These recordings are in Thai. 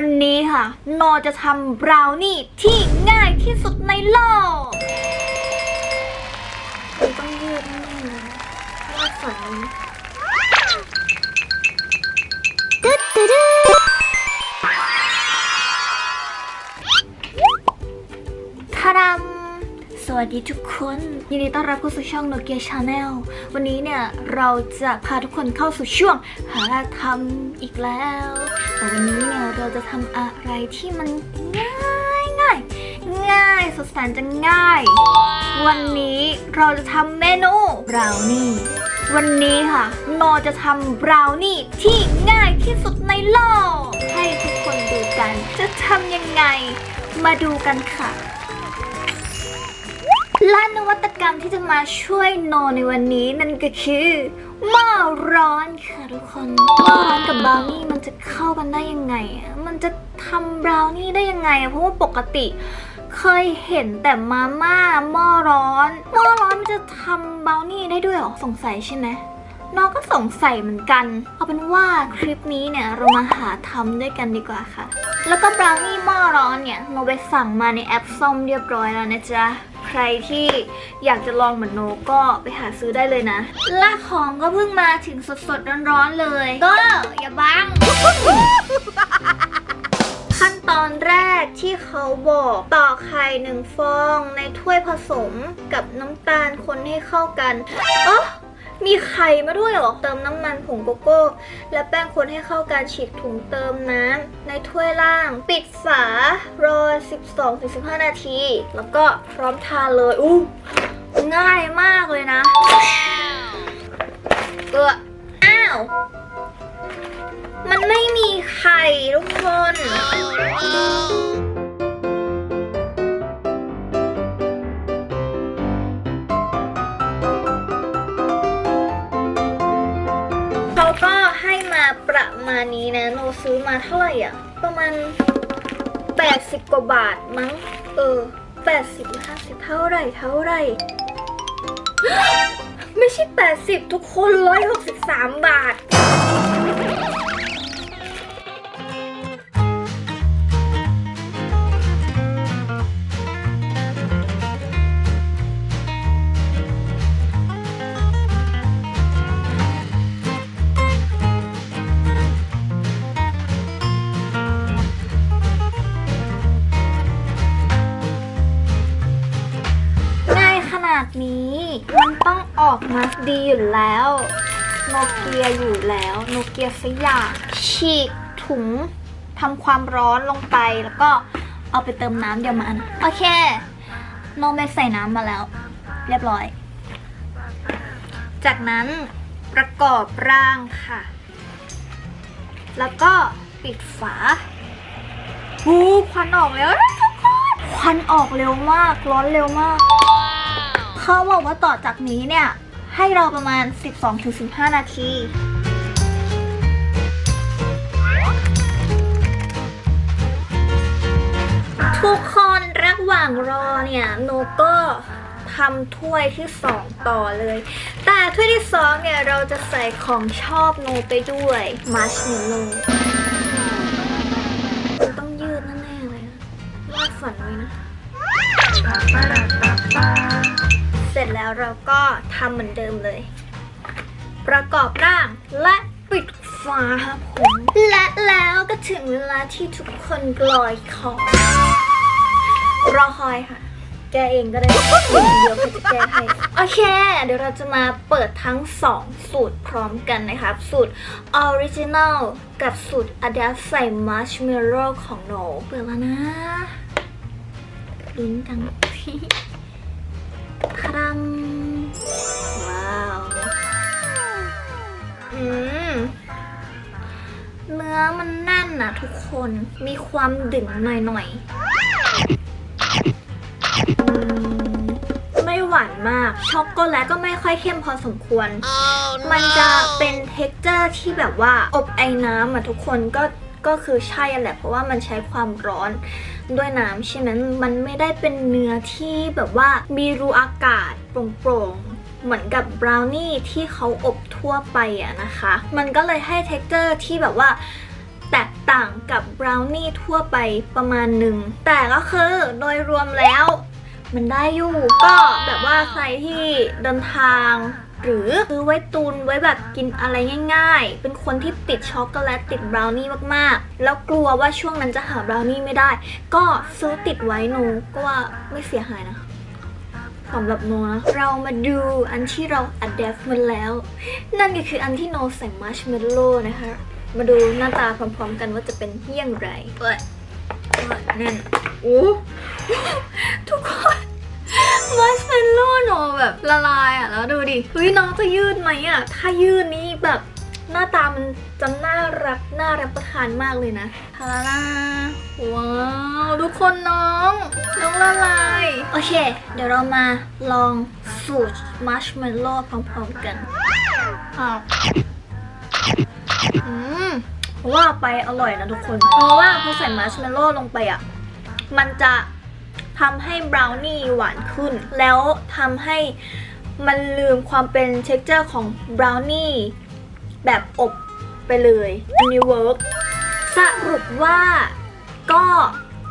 วันนี้ค่ะ โนจะทำบราวนี่ที่ง่ายที่สุดในโลกต้องยืดแน่ๆเลยว่าดฝัน วัสดีทุกคน ยินดีต้อนรับเข้าสู่ช่อง Nokia Channel วันนี้เนี่ย เราจะพาทุกคนเข้าสู่ช่วง หาทำอีกแล้ว แต่วันนี้เนี่ย เราจะทำอะไรที่มันง่ายง่ายง่ายสุดแสนจะง่าย วันนี้เราจะทำเมนูบราวนี่วันนี้ค่ะโนจะทำบราวนี่ที่ง่ายที่สุดในโลก ให้ทุกคนดูกัน จะทำยังไง มาดูกันค่ะ และนวัตกรรมที่จะมาช่วยโนในวันนี้นั่นก็คือหม้อร้อนค่ะทุกคนหม้อร้อนกับบราวนี่มันจะเข้ากันได้ยังไงอะมันจะทำบราวนี่ได้ยังไงอะเพราะว่าปกติเคยเห็นแต่มาม่าหม้อร้อนหม้อร้อนมันจะทำบราวนี่ได้ด้วยหรอสงสัยใช่ไหมน้องก็สงสัยเหมือนกัน เอาเป็นว่าคลิปนี้เนี่ยเรามาหาทำด้วยกันดีกว่าค่ะ แล้วก็บราวนี่หม้อร้อนเนี่ยโนไปสั่งมาในแอปส้มเรียบร้อยแล้วนะจ๊ะ ใครที่อยากจะลองเหมือนโนก็ไปหาซื้อได้เลยนะและของก็เพิ่งมาถึงสดๆร้อนๆเลย ก็อย่าบังขั้นตอนแรกที่เขาบอกต่อไข่หนึ่งฟองในถ้วยผสมกับน้ำตาลคนให้เข้ากันเอ๋อ มีไข่มาด้วยหรอ เติมน้ำมันผงโกโก้ และแป้งคนให้เข้ากันฉีกถุงเติมน้ำในถ้วยล่าง ปิดฝารอ 12-15 นาที แล้วก็พร้อมทานเลย อู้ง่ายมากเลยนะเอออ้าว มันไม่มีไข่ทุกคน มาณนี้นะโนซื้อมาเท่าไหร่อะ ประมาณ 80 กว่าบาทมั้ง เออ 80หรือ50 เท่าไหร่เท่าไหร่ ไม่ใช่ 80 ทุกคน 163 บาท นี้ มันต้องออกมาดีอยู่แล้วโนเกียอยู่แล้วโนเกียสยามฉีกถุงทำความร้อนลงไปแล้วก็เอาไปเติมน้ำเดี๋ยวมันโอเคโนไม่ใส่น้ำมาแล้ว เรียบร้อย จากนั้นประกอบร่างค่ะ แล้วก็ปิดฝาหูควันออกแล้วทุกคนควันออกเร็วมาก ร้อนเร็วมาก เขาบอกว่าต่อจากนี้เนี่ย ให้เราประมาณ 12-15 นาทีทุกคนระหว่างรอเนี่ยโนก็ทำถ้วยที่2ต่อเลย แต่ถ้วยที่2เนี่ยเราจะใส่ของชอบโนไปด้วยมัชเมลโล่ต้องยืดแน่ๆเลยนะวาดฝันไว้นะ แล้วเราก็ทำเหมือนเดิมเลย ประกอบร่างและปิดฝาครับผมและแล้วก็ถึงเวลาที่ทุกคนรอยคอรอคอยค่ะ แกเองก็ได้เดี๋ยวเขาจะแก้ให้ โอเค เดี๋ยวเราจะมาเปิดทั้ง 2 สูตรพร้อมกันนะครับ สูตรออริจินัลกับสูตรอ d ด p ใส่มัชเมลโล่ของโนเปิดแล้วนะลุ้นจัง รัง ว้าว อืม เนื้อมันแน่นนะทุกคน มีความดึงหน่อยๆอืมไม่หวานมาก ช็อกโกแลตก็ไม่ค่อยเข้มพอสมควร มันจะเป็นเท็กเจอร์ที่แบบว่า อบไอ้น้ำอะทุกคนก็ ก็คือใช่แหละเพราะว่ามันใช้ความร้อนด้วยน้ำใช่ไหมมันไม่ได้เป็นเนื้อที่แบบว่ามีรูอากาศโปร่งๆ เหมือนกับบราวนี่ที่เขาอบทั่วไปอะนะคะ มันก็เลยให้เท็กเจอร์ที่แบบว่าแตกต่างกับบราวนี่ทั่วไปประมาณหนึ่ง แต่ก็คือโดยรวมแล้ว มันได้อยู่ ก็แบบว่าใครที่เดินทาง หรือซื้อไว้ตุนไว้แบบกินอะไรง่าย ๆ เป็นคนที่ติดช็อกโกแลตติดบราวนี่มากๆ แล้วกลัวว่าช่วงนั้นจะหาบราวนี่ไม่ได้ ก็ซื้อติดไว้หนูก็ว่าไม่เสียหายนะสำหรับโนนะเรามาดูอันที่เราอัดแดฟมันแล้ว นั่นก็คืออันที่โนใส่มัชเมลโล่นะคะ มาดูหน้าตาพร้อมๆกันว่าจะเป็นเยี่ยงไรเอ้ยเอ้ยแน่นโอ้ทุกคน มัชเมลโล่หนูแบบละลายอะ แล้วดูดิเฮ้ยน้องจะยืดไหมอะ ถ้ายืดนี่แบบหน้าตามันจะน่ารักน่ารับประทานมากเลยนะทาราลาว้าวทุกคนน้อง น้องละลาย โอเค เดี๋ยวเรามาลองสูตรมัชเมลโล่พร้อมๆกันอ้าวอืมว่าไปอร่อยนะทุกคน เพราะว่าพอใส่มัชเมลโล่ลงไปอะ มันจะ ทำให้บราวนี่หวานขึ้น แล้วทำให้มันลืมความเป็นเท็กเจอร์ของบราวนี่แบบอบไปเลยอันนี้เวิร์กสรุปว่าก็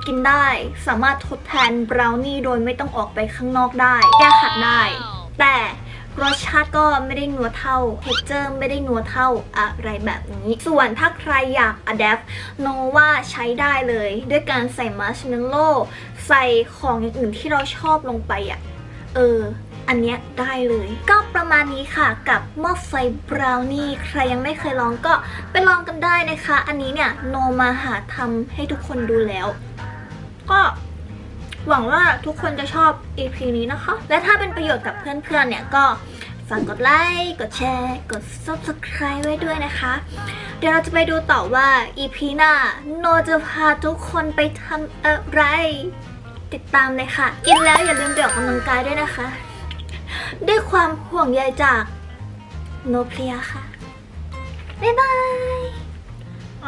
กินได้สามารถทดแทนบราวนี่โดยไม่ต้องออกไปข้างนอกได้ แก้ขัดได้ แต่ รสชาติก็ไม่ได้นัวเท่าเท็กเจอร์ไม่ได้นัวเท่าอะไรแบบนี้ ส่วนถ้าใครอยากอะแดปโนว่าใช้ได้เลย ด้วยการใส่มัชเมลโล่ใส่ของอย่างอื่นที่เราชอบลงไปอะ เอออันเนี้ยได้เลย ก็ประมาณนี้ค่ะกับหม้อไฟบราวนี่ใครยังไม่เคยลองก็ไปลองกันได้นะคะ อันนี้เนี่ยโนมาหาทำให้ทุกคนดูแล้ว ก็ หวังว่าทุกคนจะชอบ EP นี้นะคะ และถ้าเป็นประโยชน์กับเพื่อนๆเนี่ยก็ฝากกดไลค์ กดแชร์ กด subscribe ไว้ด้วยนะคะ เดี๋ยวเราจะไปดูต่อว่า EP หน้าโนจะพาทุกคนไปทำอะไร ติดตามเลยค่ะ กินแล้วอย่าลืมไปออกกำลังกายด้วยนะคะ ด้วยความห่วงใยจากโนเพลียค่ะ บ๊ายบายเอ